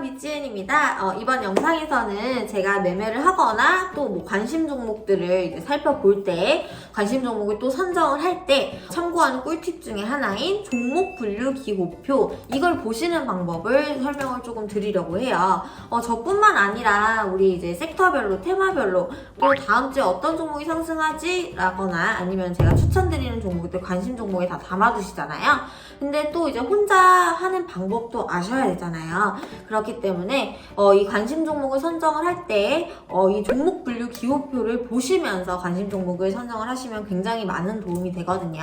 미지은입니다. 어, 이번 영상에서는 제가 매매를 하거나 또 뭐 관심 종목들을 이제 살펴볼 때 관심 종목을 또 선정을 할 때 참고하는 꿀팁 중에 하나인 종목 분류 기호표 이걸 보시는 방법을 설명을 조금 드리려고 해요. 어, 저뿐만 아니라 우리 이제 섹터별로 테마별로 또 다음 주에 어떤 종목이 상승하지? 라거나 아니면 제가 추천드리는 종목들 관심 종목에 다 담아두시잖아요. 근데 또 이제 혼자 하는 방법도 아셔야 되잖아요. 그렇기 때문에 어, 이 관심 종목을 선정을 할때 어, 이 종목 분류 기호표를 보시면서 관심 종목을 선정을 하시면 굉장히 많은 도움이 되거든요.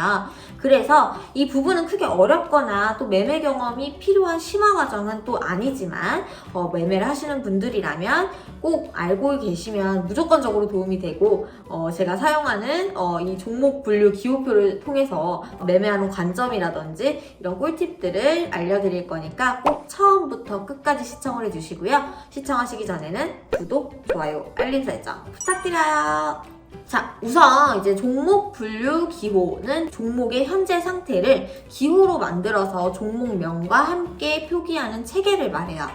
그래서 이 부분은 크게 어렵거나 또 매매 경험이 필요한 심화 과정은 또 아니지만 어, 매매를 하시는 분들이라면 꼭 알고 계시면 무조건적으로 도움이 되고 어, 제가 사용하는 어, 이 종목 분류 기호표를 통해서 매매하는 관점이라든지 이런 꿀팁들을 알려드릴 거니까 꼭 처음부터 끝까지 시청을 해주시고요. 시청하시기 전에는 구독, 좋아요, 알림 설정 부탁드려요. 자, 우선 이제 종목 분류 기호는 종목의 현재 상태를 기호로 만들어서 종목명과 함께 표기하는 체계를 말해요.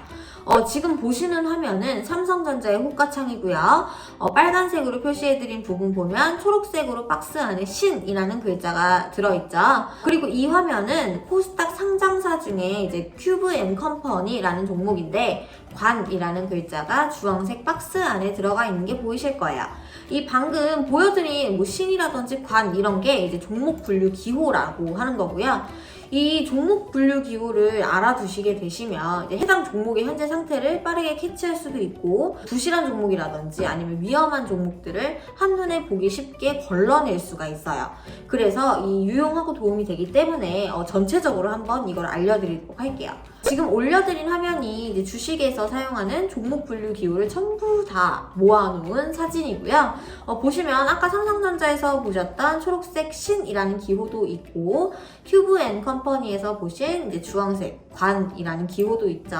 어, 지금 보시는 화면은 삼성전자의 호가창이고요. 어, 빨간색으로 표시해드린 부분 보면 초록색으로 박스 안에 신이라는 글자가 들어있죠. 그리고 이 화면은 코스닥 중에 이제 큐브 앤 컴퍼니라는 종목인데 관이라는 글자가 주황색 박스 안에 들어가 있는 게 보이실 거예요. 이 방금 보여드린 뭐 신이라든지 관 이런 게 이제 종목 분류 기호라고 하는 거고요. 이 종목 분류 기호를 알아두시게 되시면 해당 종목의 현재 상태를 빠르게 캐치할 수도 있고 부실한 종목이라든지 아니면 위험한 종목들을 한눈에 보기 쉽게 걸러낼 수가 있어요. 그래서 이 유용하고 도움이 되기 때문에 어, 전체적으로 한번 이걸 알려드리도록 할게요. 지금 올려드린 화면이 이제 주식에서 사용하는 종목 분류 기호를 전부 다 모아놓은 사진이고요. 어, 보시면 아까 삼성전자에서 보셨던 초록색 신이라는 기호도 있고 큐브 앤 컴퍼니에서 보신 이제 주황색 관이라는 기호도 있죠.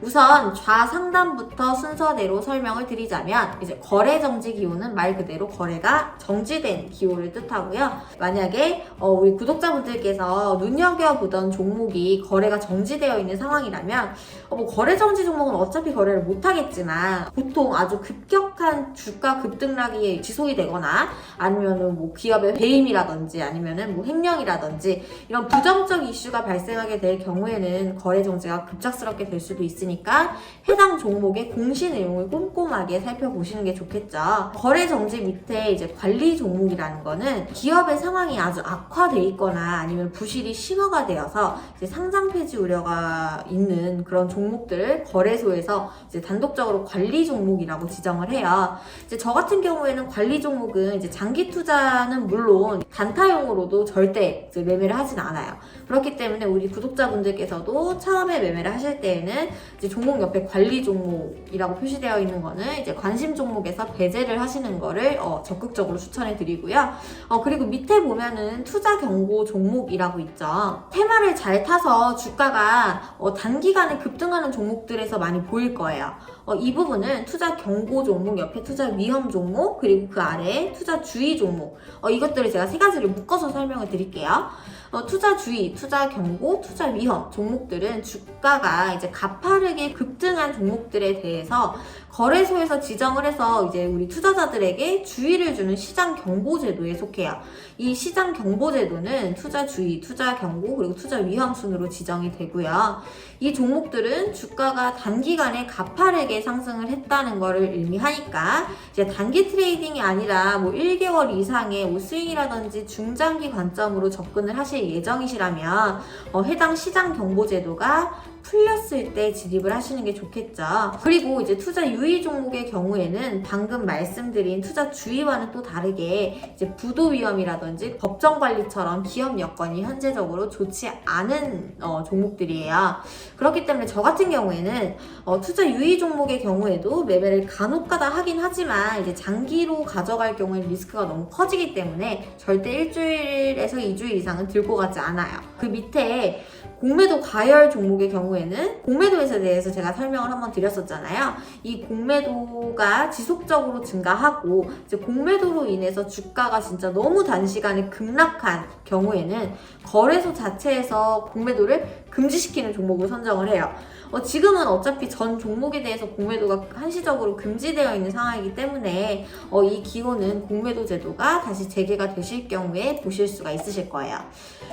우선 좌상단부터 순서대로 설명을 드리자면 이제 거래 정지 기호는 말 그대로 거래가 정지된 기호를 뜻하고요. 만약에 어, 우리 구독자분들께서 눈여겨보던 종목이 거래가 정지되어 있는 상황이라면 어, 뭐 거래 정지 종목은 어차피 거래를 못 하겠지만 보통 아주 급격한 주가 급등락이 지속이 되거나 아니면은 뭐 기업의 배임이라든지 아니면은 뭐 횡령이라든지 이런 부정적 이슈가 발생하게 될 경우에는 거래 정지가 급작스럽게 될 수도 있으니까 해당 종목의 공시 내용을 꼼꼼하게 살펴보시는 게 좋겠죠. 거래 정지 밑에 이제 관리 종목이라는 거는 기업의 상황이 아주 악화돼 있거나 아니면 부실이 심화가 되어서 상장 폐지 우려가 있는 그런 종목들을 거래소에서 이제 단독적으로 관리 종목이라고 지정을 해요. 이제 저 같은 경우에는 관리 종목은 이제 장기 투자는 물론 단타용으로도 절대 매매를 하진 않아요. 그렇기 때문에 우리 구독자분들께서도 처음에 매매를 하실 때에는 이제 종목 옆에 관리 종목이라고 표시되어 있는 거는 이제 관심 종목에서 배제를 하시는 거를 어, 적극적으로 추천해 드리고요. 어, 그리고 밑에 보면은 투자 경고 종목이라고 있죠. 테마를 잘 타서 주가가 어, 단기간에 급등하는 종목들에서 많이 보일 거예요. 어, 이 부분은 투자 경고 종목 옆에 투자 위험 종목 그리고 그 아래에 투자 주의 종목 어, 이것들을 제가 세 가지를 묶어서 설명을 드릴게요. 어, 투자 주의, 투자 경고, 투자 위험 종목들은 주가가 이제 가파르게 급등한 종목들에 대해서 거래소에서 지정을 해서 이제 우리 투자자들에게 주의를 주는 시장 경보 제도에 속해요. 이 시장 경보 제도는 투자 주의, 투자 경고 그리고 투자 위험 순으로 지정이 되고 요. 이 종목들은 주가가 단기간에 가파르게 상승을 했다는 것을 의미하니까 이제 단기 트레이딩이 아니라 뭐 1개월 이상의 뭐 스윙이라든지 중장기 관점으로 접근을 하실 예정이시라면 어, 해당 시장 경보 제도가 풀렸을 때 진입을 하시는 게 좋겠죠. 그리고 이제 투자 유의 종목의 경우에는 방금 말씀드린 투자 주의와는 또 다르게 이제 부도 위험이라든지 법정 관리처럼 기업 여건이 현재적으로 좋지 않은 어, 종목들이에요. 그렇기 때문에 저 같은 경우에는 어, 투자 유의 종목의 경우에도 매매를 간혹가다 하긴 하지만 이제 장기로 가져갈 경우에 리스크가 너무 커지기 때문에 절대 일주일 에서 2주일 이상은 들고 가지 않아요. 그 밑에 공매도 가열 종목의 경우에는 공매도에 대해서 제가 설명을 한번 드렸었잖아요. 이 공매도가 지속적으로 증가하고 이제 공매도로 인해서 주가가 진짜 너무 단시간에 급락한 경우에는 거래소 자체에서 공매도를 금지시키는 종목을 선정을 해요. 어, 지금은 어차피 전 종목에 대해서 공매도가 한시적으로 금지되어 있는 상황이기 때문에 어, 이 기호는 공매도 제도가 다시 재개가 되실 경우에 보실 수가 있으실 거예요.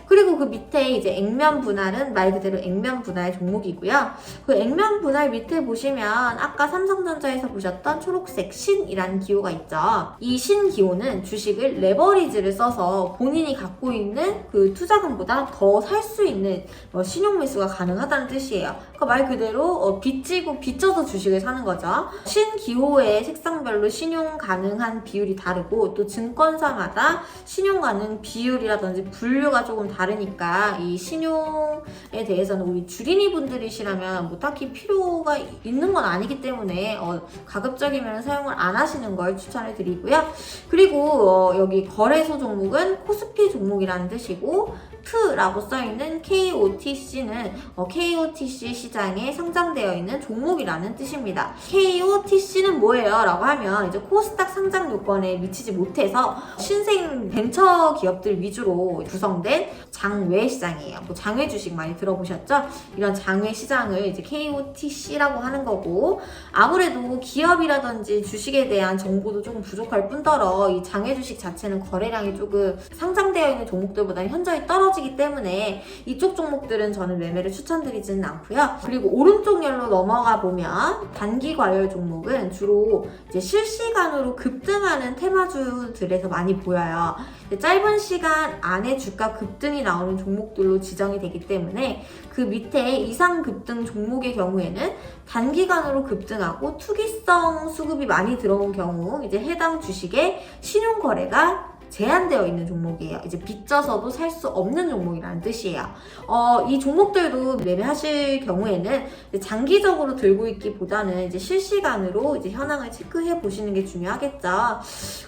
그리고 그 밑에 이제 액면 분할은 말 그대로 액면 분할 종목이고요. 그 액면 분할 밑에 보시면 아까 삼성전자에서 보셨던 초록색 신이라는 기호가 있죠. 이 신 기호는 주식을 레버리지를 써서 본인이 갖고 있는 그 투자금보다 더 살 수 있는 어, 신용 매수가 가능하다는 뜻이에요. 그러니까 말 그대로 어, 빚지고 빚져서 주식을 사는 거죠. 신 기호의 색상별로 신용 가능한 비율이 다르고 또 증권사마다 신용 가능 비율이라든지 분류가 조금 다르니까 이 신용에 대해서는 우리 주린이 분들이시라면 뭐 딱히 필요가 있는 건 아니기 때문에 어, 가급적이면 사용을 안 하시는 걸 추천을 드리고요. 그리고 어, 여기 거래소 종목은 코스피 종목이라는 뜻이고 트라고 써있는 KOTC 는 어, KOTC 시장에 상장되어 있는 종목이라는 뜻입니다. KOTC는 뭐예요? 라고 하면 이제 코스닥 상장 요건에 미치지 못해서 신생 벤처 기업들 위주로 구성된 장외 시장이에요. 뭐 장외 주식 많이 들어보셨죠? 이런 장외 시장을 이제 KOTC라고 하는 거고 아무래도 기업이라든지 주식에 대한 정보도 조금 부족할 뿐더러 이 장외 주식 자체는 거래량이 조금 상장되어 있는 종목들보다 현저히 떨어지기 때문에 이쪽 종목들은 저는 매매를 추천드리지는 않고요. 그리고 오른쪽 열로 넘어가 보면 단기 과열 종목은 주로 이제 실시간으로 급등하는 테마주들에서 많이 보여요. 짧은 시간 안에 주가 급등이 나오는 종목들로 지정이 되기 때문에 그 밑에 이상 급등 종목의 경우에는 단기간으로 급등하고 투기성 수급이 많이 들어온 경우 이제 해당 주식의 신용 거래가 제한되어 있는 종목이에요. 이제 빚져서도 살 수 없는 종목이라는 뜻이에요. 어, 이 종목들도 매매하실 경우에는 장기적으로 들고 있기보다는 이제 실시간으로 이제 현황을 체크해 보시는 게 중요하겠죠.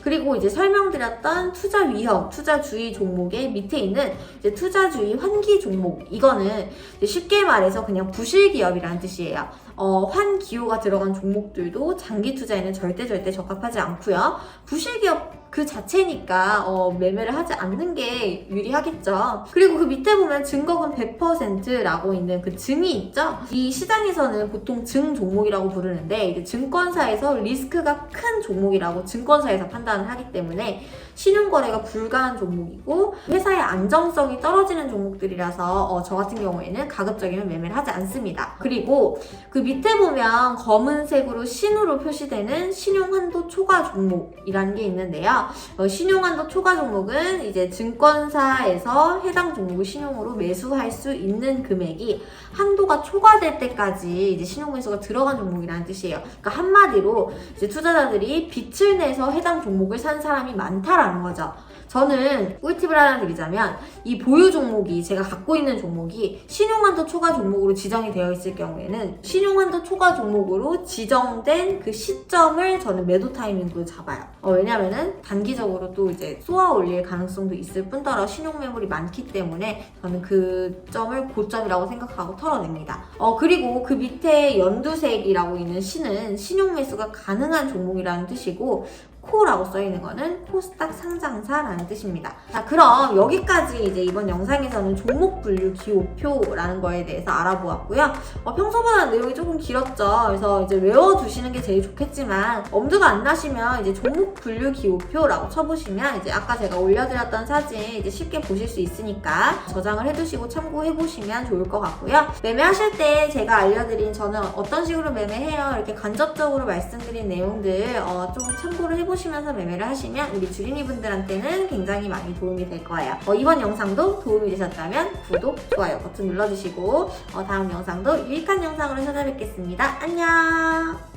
그리고 이제 설명드렸던 투자 위험, 투자 주의 종목의 밑에 있는 이제 투자 주의 환기 종목. 이거는 쉽게 말해서 그냥 부실 기업이라는 뜻이에요. 어, 환 기호가 들어간 종목들도 장기 투자에는 절대 절대 적합하지 않고요. 부실 기업 그 자체니까 어, 매매를 하지 않는 게 유리하겠죠. 그리고 그 밑에 보면 증거금 100%라고 있는 그 증이 있죠. 이 시장에서는 보통 증 종목이라고 부르는데 증권사에서 리스크가 큰 종목이라고 증권사에서 판단을 하기 때문에 신용거래가 불가한 종목이고 회사의 안정성이 떨어지는 종목들이라서 어, 저 같은 경우에는 가급적이면 매매를 하지 않습니다. 그리고 그 밑에 보면 검은색으로 신으로 표시되는 신용한도 초과 종목이라는 게 있는데요. 어, 신용한도 초과 종목은 이제 증권사에서 해당 종목을 신용으로 매수할 수 있는 금액이 한도가 초과될 때까지 이제 신용 매수가 들어간 종목이라는 뜻이에요. 그러니까 한마디로 이제 투자자들이 빚을 내서 해당 종목을 산 사람이 많다라는 거죠. 저는 꿀팁을 하나 드리자면 이 보유 종목이 제가 갖고 있는 종목이 신용한도 초과 종목으로 지정이 되어 있을 경우에는 신용한도 초과 종목으로 지정된 그 시점을 저는 매도 타이밍으로 잡아요. 어, 왜냐면은 단기적으로 또 이제 쏘아 올릴 가능성도 있을 뿐더러 신용 매물이 많기 때문에 저는 그 점을 고점이라고 생각하고 털어냅니다. 어, 그리고 그 밑에 연두색이라고 있는 신은 신용 매수가 가능한 종목이라는 뜻이고 코라고 써있는 거는 코스닥 상장사라는 뜻입니다. 자, 그럼 여기까지 이제 이번 영상에서는 종목 분류 기호표라는 거에 대해서 알아보았고요. 어, 평소보다 내용이 조금 길었죠. 그래서 이제 외워두시는 게 제일 좋겠지만 엄두가 안 나시면 이제 종목 분류 기호표라고 쳐보시면 이제 아까 제가 올려드렸던 사진 이제 쉽게 보실 수 있으니까 저장을 해두시고 참고해보시면 좋을 것 같고요. 매매하실 때 제가 알려드린 저는 어떤 식으로 매매해요 이렇게 간접적으로 말씀드린 내용들 어, 좀 참고를 해보시면 해보시면서 매매를 하시면 우리 주린이 분들한테는 굉장히 많이 도움이 될 거예요. 어, 이번 영상도 도움이 되셨다면 구독, 좋아요 버튼 눌러주시고 어, 다음 영상도 유익한 영상으로 찾아뵙겠습니다. 안녕!